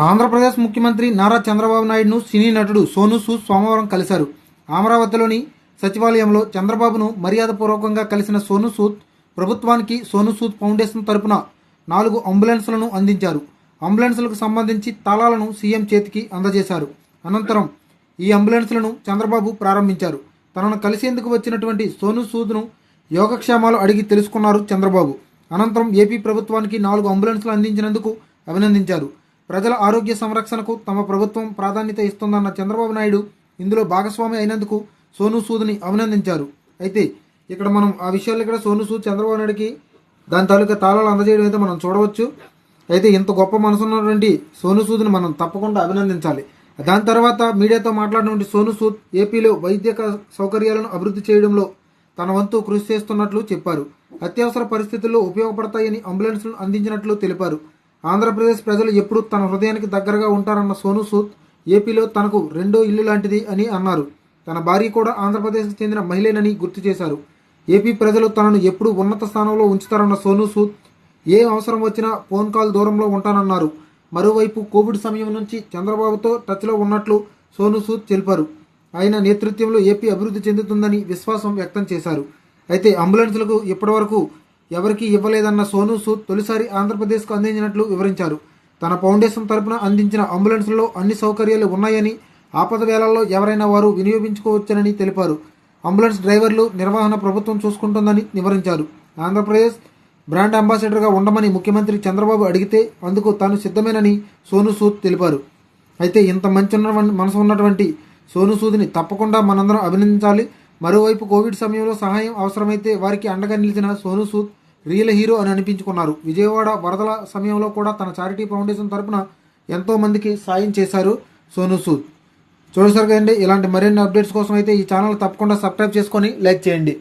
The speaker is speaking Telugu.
ఆంధ్రప్రదేశ్ ముఖ్యమంత్రి నారా చంద్రబాబు నాయుడును సినీ నటుడు సోను సూద్ సోమవారం కలిశారు. అమరావతిలోని సచివాలయంలో చంద్రబాబును మర్యాదపూర్వకంగా కలిసిన సోను సూద్ ప్రభుత్వానికి సోను సూద్ ఫౌండేషన్ తరపున నాలుగు అంబులెన్స్లను అందించారు. అంబులెన్స్లకు సంబంధించి తాళాలను సీఎం చేతికి అందజేశారు. అనంతరం ఈ అంబులెన్స్లను చంద్రబాబు ప్రారంభించారు. తనను కలిసేందుకు వచ్చినటువంటి సోను సూద్ను యోగక్షేమాలు అడిగి తెలుసుకున్నారు చంద్రబాబు. అనంతరం ఏపీ ప్రభుత్వానికి నాలుగు అంబులెన్స్లు అందించినందుకు అభినందించారు. ప్రజల ఆరోగ్య సంరక్షణకు తమ ప్రభుత్వం ప్రాధాన్యత ఇస్తుందన్న చంద్రబాబు నాయుడు ఇందులో భాగస్వామి అయినందుకు సోను సూద్ని అభినందించారు. అయితే ఇక్కడ మనం ఆ విషయాలు ఇక్కడ సోను సూద్ చంద్రబాబు నాయుడికి దాని తాలూకా తాళాలు అందజేయడం అయితే మనం చూడవచ్చు. అయితే ఇంత గొప్ప మనసు ఉన్నటువంటి సోను సూద్ని మనం తప్పకుండా అభినందించాలి. దాని తర్వాత మీడియాతో మాట్లాడినటువంటి సోను సూద్ ఏపీలో వైద్య సౌకర్యాలను అభివృద్ధి చేయడంలో తన వంతు కృషి చేస్తున్నట్లు చెప్పారు. అత్యవసర పరిస్థితుల్లో ఉపయోగపడతాయని అంబులెన్స్లను అందించినట్లు తెలిపారు. ఆంధ్రప్రదేశ్ ప్రజలు ఎప్పుడూ తన హృదయానికి దగ్గరగా ఉంటారన్న సోను సూద్ ఏపీలో తనకు రెండో ఇల్లు లాంటిది అని అన్నారు. తన భార్య కూడా ఆంధ్రప్రదేశ్కి చెందిన మహిళేనని గుర్తు చేశారు. ఏపీ ప్రజలు తనను ఎప్పుడూ ఉన్నత స్థానంలో ఉంచుతారన్న సోను సూద్ ఏ అవసరం వచ్చినా ఫోన్ కాల్ దూరంలో ఉంటానన్నారు. మరోవైపు కోవిడ్ సమయం నుంచి చంద్రబాబుతో టచ్లో ఉన్నట్లు సోను సూద్ తెలిపారు. ఆయన నేతృత్వంలో ఏపీ అభివృద్ధి చెందుతుందని విశ్వాసం వ్యక్తం చేశారు. అయితే అంబులెన్స్లకు ఇప్పటివరకు ఎవరికీ ఇవ్వలేదన్న సోను సూద్ తొలిసారి ఆంధ్రప్రదేశ్కు అందించినట్లు వివరించారు. తన ఫౌండేషన్ తరపున అందించిన అంబులెన్స్లలో అన్ని సౌకర్యాలు ఉన్నాయని ఆపద వేళల్లో ఎవరైనా వారు వినియోగించుకోవచ్చని తెలిపారు. అంబులెన్స్ డ్రైవర్లు నిర్వహణ ప్రభుత్వం చూసుకుంటుందని వివరించారు. ఆంధ్రప్రదేశ్ బ్రాండ్ అంబాసిడర్గా ఉండమని ముఖ్యమంత్రి చంద్రబాబు అడిగితే అందుకు తాను సిద్ధమేనని సోను సూద్ తెలిపారు. అయితే ఇంత మంచి ఉన్న మనసు ఉన్నటువంటి సోను సూద్ని తప్పకుండా మనందరం అభినందించాలి. మరోవైపు కోవిడ్ సమయంలో సహాయం అవసరమైతే వారికి అండగా నిలిచిన సోను సూద్ రియల్ హీరో అని అనిపించుకున్నారు. విజయవాడ వరదల సమయంలో కూడా తన చారిటీ ఫౌండేషన్ తరపున ఎంతో మందికి సాయం చేశారు సోను సూద్. చూడసరిగా అండి ఇలాంటి మరిన్ని అప్డేట్స్ కోసం అయితే ఈ ఛానల్ తప్పకుండా సబ్స్క్రైబ్ చేసుకొని లైక్ చేయండి.